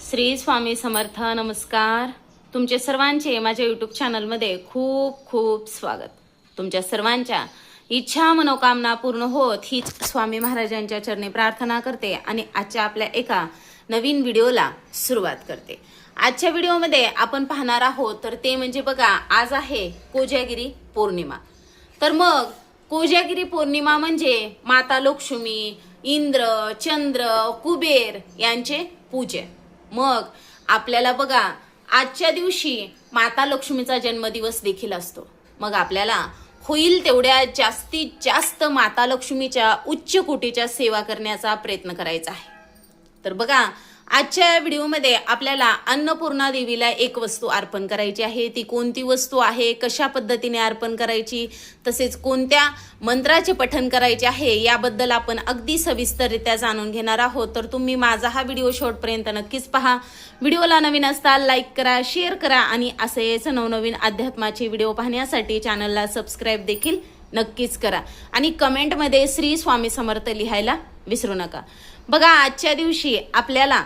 श्री स्वामी समर्थ नमस्कार. तुमचे सर्वांचे माझ्या यूट्यूब चॅनलमध्ये खूप खूप स्वागत. तुमच्या सर्वांच्या इच्छा मनोकामना पूर्ण होत हीच स्वामी महाराजांच्या चरणी प्रार्थना करते आणि आजच्या आपल्या एका नवीन व्हिडिओला सुरुवात करते. आजच्या व्हिडिओमध्ये आपण पाहणार आहोत तर ते म्हणजे बघा आज आहे कोजागिरी पौर्णिमा. तर मग कोजागिरी पौर्णिमा म्हणजे माता लक्ष्मी इंद्र चंद्र कुबेर यांचे पूजे मग आपल्याला बघा आजच्या दिवशी माता लक्ष्मीचा जन्मदिवस देखील असतो. मग आपल्याला होईल तेवढ्या जास्तीत जास्त माता लक्ष्मीच्या उच्च कोटीच्या सेवा करण्याचा प्रयत्न करायचा आहे. तर बघा आजच्या व्हिडिओमध्ये आपल्याला अन्नपूर्णा देवीला एक वस्तू अर्पण करायची आहे. ती कोणती वस्तू आहे? कशा पद्धतीने अर्पण करायची? तसेच कोणत्या मंत्राचे पठण करायचे आहे? याबद्दल आपण अगदी सविस्तररित्या जाणून घेणार आहोत. तर तुम्ही माझा हा व्हिडिओ शेवटपर्यंत नक्कीच पहा. व्हिडिओला नवीन असताल लाईक करा शेअर करा आणि असेच नवनवीन अध्यात्माचे व्हिडिओ पाहण्यासाठी चॅनलला सबस्क्राईब देखील नक्कीच करा. आणि कमेंटमध्ये श्री स्वामी समर्थ लिहायला विसरू नका. बघा आजच्या दिवशी आपल्याला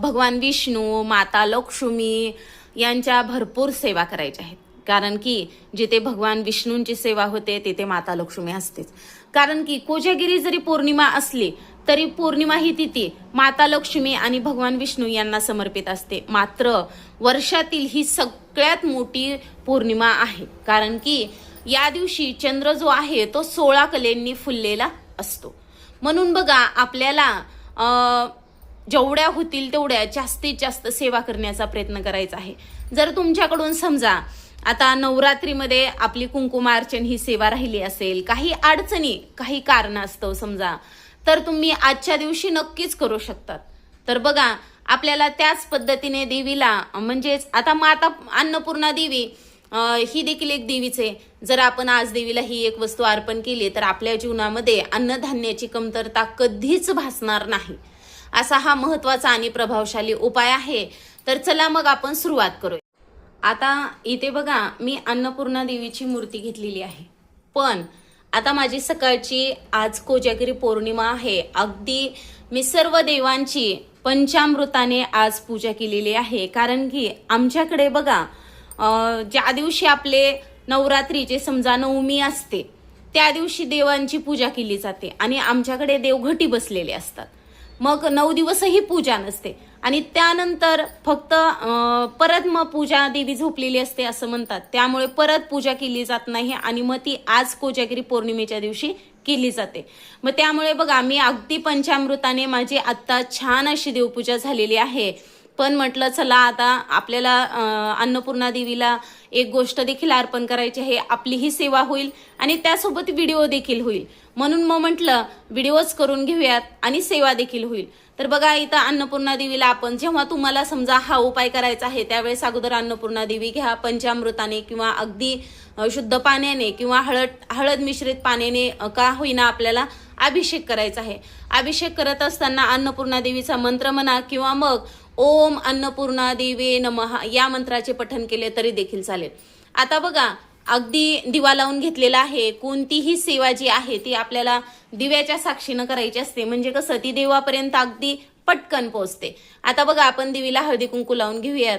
भगवान विष्णू माता लक्ष्मी यांच्या भरपूर सेवा करायच्या आहेत. कारण की जिथे भगवान विष्णूंची सेवा होते तिथे माता लक्ष्मी असतेच. कारण की कोजागिरी जरी पौर्णिमा असली तरी पौर्णिमा ही तिथी माता लक्ष्मी आणि भगवान विष्णू यांना समर्पित असते. मात्र वर्षातील ही सगळ्यात मोठी पौर्णिमा आहे. कारण की या दिवशी चंद्र जो आहे तो सोळा कलेंनी फुललेला असतो. म्हणून बघा आपल्याला जेवढ्या होतील तेवढ्या जास्तीत जास्त सेवा करण्याचा प्रयत्न करायचा आहे. जर तुमच्याकडून समजा आता नवरात्रीमध्ये आपली कुंकुमार्चन ही सेवा राहिली असेल काही अडचणी काही कारणास्तव समजा तर तुम्ही आजच्या दिवशी नक्कीच करू शकतात. तर बघा आपल्याला त्याच पद्धतीने देवीला म्हणजेच आता माता अन्नपूर्णा देवी ही देखील एक देवीच आहे. जर आपण आज देवीला ही एक वस्तू अर्पण केली तर आपल्या जीवनामध्ये अन्नधान्याची कमतरता कधीच भासणार नाही. असा हा महत्त्वाचा आणि प्रभावशाली उपाय आहे. तर चला मग आपण सुरुवात करूया. आता इथे बघा मी अन्नपूर्णा देवीची मूर्ती घेतलेली आहे. पण आता माझी सकाळची आज कोजागिरी पौर्णिमा आहे. अगदी मी सर्व देवांची पंचामृताने आज पूजा केलेली आहे. कारण की आमच्याकडे बघा ज्या दिवशी आपले नवरात्रीचे समजा नवमी असते त्या दिवशी देवांची पूजा केली जाते आणि आमच्याकडे देवघटी बसलेले असतात. मग नऊ दिवसही पूजा नसते. आणि त्यानंतर फक्त परत मग पूजा देवी झोपलेली असते असं म्हणतात. त्यामुळे परत पूजा केली जात नाही आणि मग ती आज कोजागिरी पौर्णिमेच्या दिवशी केली जाते. मग त्यामुळे बघा मी अगदी पंचामृताने माझी आत्ता छान अशी देवपूजा झालेली आहे. पण म्हटलं चला आता आपल्याला अन्नपूर्णा देवीला एक गोष्ट देखील अर्पण करायची आहे. आपलीही सेवा होईल आणि त्यासोबत व्हिडिओ देखील होईल. म्हणून मग म्हटलं व्हिडिओच करून घेऊयात आणि सेवा देखील होईल. तर बघा इथं अन्नपूर्णा देवीला आपण जेव्हा तुम्हाला समजा हा उपाय करायचा आहे त्यावेळेस अगोदर अन्नपूर्णा देवी घ्या. पंचामृताने किंवा अगदी शुद्ध पाण्याने किंवा हळद हळद मिश्रित पाण्याने का होईना आपल्याला अभिषेक करायचा आहे. अभिषेक करत असताना अन्नपूर्णा देवीचा मंत्र म्हणा किंवा मग ओम अन्नपूर्णा देवे नमः या मंत्राचे पठन केले तरी देखील चालेल. आता बघा अगदी दिवा लावून घेतलेला आहे. कोणतीही सेवा जी आहे ती आपल्याला दिव्याच्या साक्षीनं करायची असते. म्हणजे कसं ती देवापर्यंत अगदी पटकन पोहोचते. आता बघा आपण देवीला हळदी कुंकू लावून घेऊयात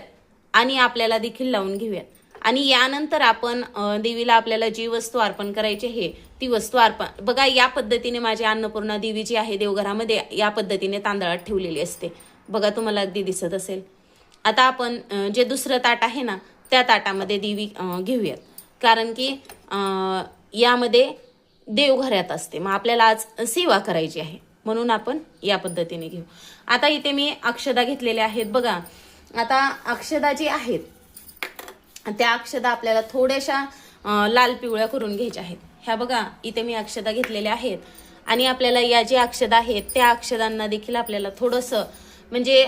आणि आपल्याला देखील लावून घेऊयात. आणि यानंतर आपण देवीला आपल्याला जी वस्तू अर्पण करायची आहे ती वस्तू अर्पण बघा या पद्धतीने माझी अन्नपूर्णा देवी जी आहे देवघरामध्ये या पद्धतीने तांदळात ठेवलेली असते. बघा तुम्हाला अगदी दिसत असेल. आता आपण जे दुसरं ताट आहे ना त्या ताटामध्ये देवी घेऊयात. कारण की यामध्ये देवघरात असते. मग आपल्याला आज सेवा करायची आहे. म्हणून आपण या पद्धतीने घेऊ. आता इथे मी अक्षदा घेतलेल्या आहेत बघा. आता अक्षदा जी आहेत त्या अक्षदा आपल्याला थोड्याशा लाल पिवळ्या करून घ्यायच्या आहेत. ह्या बघा इथे मी अक्षदा घेतलेल्या आहेत. आणि आपल्याला या ज्या अक्षदा आहेत त्या अक्षदांना देखील आपल्याला थोडंसं म्हणजे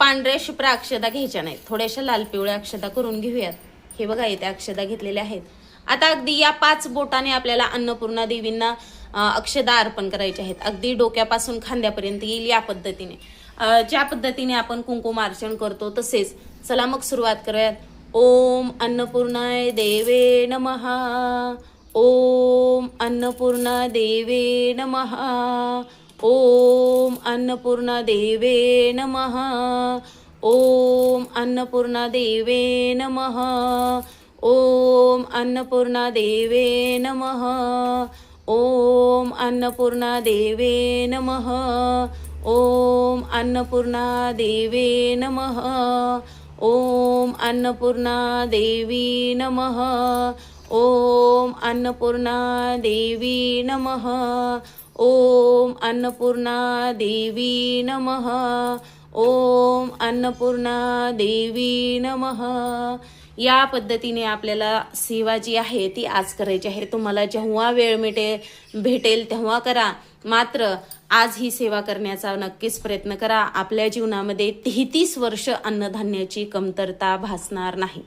पांढऱ्या शुभ्र अक्षदा घ्यायच्या नाहीत. थोड्याशा लाल पिवळ्या अक्षदा करून घेऊयात. हे बघा इथे अक्षदा घेतलेल्या आहेत. आता अगदी या पाच बोटाने आपल्याला अन्नपूर्णा देवींना अक्षदा अर्पण करायचे आहेत. अगदी डोक्यापासून खांद्यापर्यंत येईल या पद्धतीने. ज्या पद्धतीने आपण कुंकुमार्चन करतो तसेच चला मग सुरुवात करूयात. ओम अन्नपूर्णाय देवे नमहा ओम अन्नपूर्णा देवे नमहा ओम अन्नपूर्णा देवे नमः। ओम अन्नपूर्णा देवे नमः। ओम अन्नपूर्णा देवे नमः। ओम अन्नपूर्णा देवे नमः। ओम अन्नपूर्णा देवे नमः। ओम अन्नपूर्णा देवी नमः। ओम अन्नपूर्णा देवी नमः। ओम अन्नपूर्णा देवी नम। ओम अन्नपूर्णा देवी नम। या पद्धतीने आपल्याला सेवा जी आहे ती आज करायची आहे. तुम्हाला जेव्हा वेळ मिटे भेटेल तेव्हा करा. मात्र आज ही सेवा करण्याचा नक्कीच प्रयत्न करा. आपल्या जीवनामध्ये तेहतीस वर्ष अन्नधान्याची कमतरता भासणार नाही.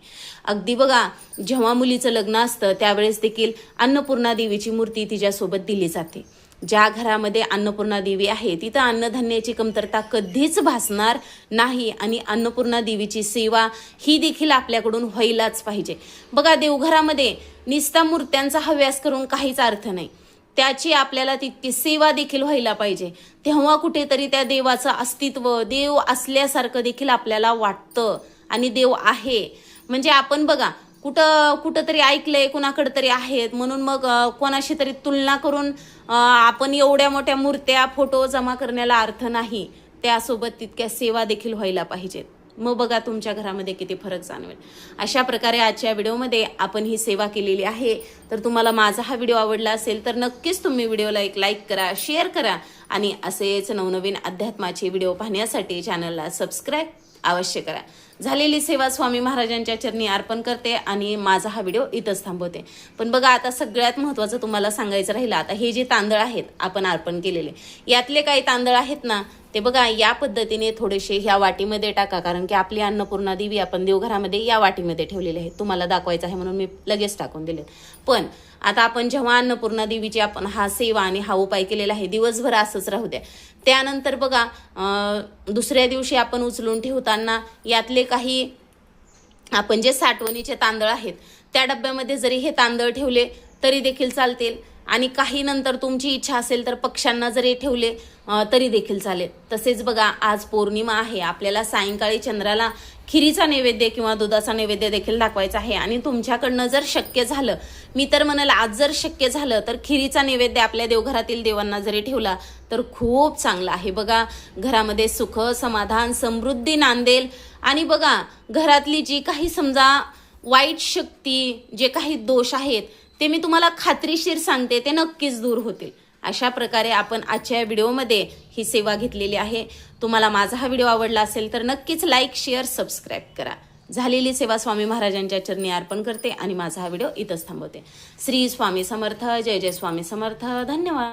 अगदी बघा जेव्हा मुलीचं लग्न असतं त्यावेळेस देखील अन्नपूर्णा देवीची मूर्ती तिच्यासोबत दिली जाते. ज्या घरामध्ये अन्नपूर्णा देवी आहे तिथं अन्नधान्याची कमतरता कधीच भासणार नाही आणि अन्नपूर्णा देवीची सेवा ही देखील आपल्याकडून व्हायलाच पाहिजे. बघा देवघरामध्ये निस्ता मूर्त्यांचा हव्यास करून काहीच अर्थ नाही. त्याची आपल्याला तितकी सेवा देखील व्हायला पाहिजे. तेव्हा कुठेतरी त्या देवाचं अस्तित्व देव असल्यासारखं देखील आपल्याला वाटतं आणि देव आहे. म्हणजे आपण बघा कुठं कुठंतरी ऐकलंय कुणाकडे तरी आहेत. म्हणून मग कोणाशी तरी तुलना करून आपण एवढ्या मोठ्या मूर्त्या फोटो जमा करण्याला अर्थ नाही. त्यासोबत तितक्या सेवा देखील व्हायला पाहिजेत. मग बघा तुमच्या घरामध्ये किती फरक जाणवेल. अशा प्रकारे आजच्या व्हिडिओमध्ये आपण ही सेवा केलेली आहे. तर तुम्हाला माझा हा व्हिडिओ आवडला असेल तर नक्कीच तुम्ही व्हिडिओला एक लाईक करा शेअर करा आणि असेच नवनवीन अध्यात्माचे व्हिडिओ पाहण्यासाठी चॅनलला सबस्क्राईब अवश्य करा. झालेली सेवा स्वामी महाराजांच्या चरणी अर्पण करते आणि माझा हा व्हिडिओ इथंच थांबवते. पण बघा आता सगळ्यात महत्त्वाचं तुम्हाला सांगायचं राहिलं आता हे जे तांदळ आहेत आपण अर्पण केलेले यातले काही तांदळ आहेत ना ते बघा या पद्धतीने थोडेसे ह्या वाटीमध्ये टाका कारण की आपली अन्नपूर्णा देवी आपण देवघरामध्ये या वाटीमध्ये ठेवलेले आहे. तुम्हाला दाखवायचं आहे म्हणून मी लगेच टाकून दिले पण आता आपण जेव्हा अन्नपूर्णा देवीची आपण हा सेवा आणि हा उपाय केलेला आहे दिवसभर असंच राहू द्या. त्यानंतर बघा दुसऱ्या दिवशी आपण उचलून ठेवताना यातले काही आपण जे साठवणीचे तांदळ आहेत त्या डब्यामध्ये जरी हे तांदळ ठेवले तरी देखील चालतील. आणि काही नंतर तुमची इच्छा असेल तर पक्ष्यांना जरी ठेवले तरी देखील चालेल. तसेच बघा आज पौर्णिमा आहे. आपल्याला सायंकाळी चंद्राला खिरीचा नैवेद्य किंवा दुधाचा नैवेद्य देखील दाखवायचा आहे. आणि तुमच्याकडनं जर शक्य झालं मी तर म्हणाल आज जर शक्य झालं तर खिरीचा नैवेद्य आपल्या देवघरातील देवांना जरी ठेवला तर खूप चांगला आहे. बघा घरामध्ये सुख समाधान समृद्धी नांदेल. आणि बघा घरातली जी काही समजा वाईट शक्ती जे काही दोष आहेत ते मी तुम्हाला खात्रीशीर सांगते ते नक्कीच दूर होतील. अशा प्रकारे आपण आजच्या व्हिडिओमध्ये ही सेवा घेतलेली आहे. तुम्हाला माझा हा व्हिडिओ आवडला असेल तर नक्कीच लाईक शेअर सबस्क्राईब करा. झालेली सेवा स्वामी महाराजांच्या चरणी अर्पण करते आणि माझा हा व्हिडिओ इथंच थांबवते. श्री स्वामी समर्थ जय जय स्वामी समर्थ. धन्यवाद.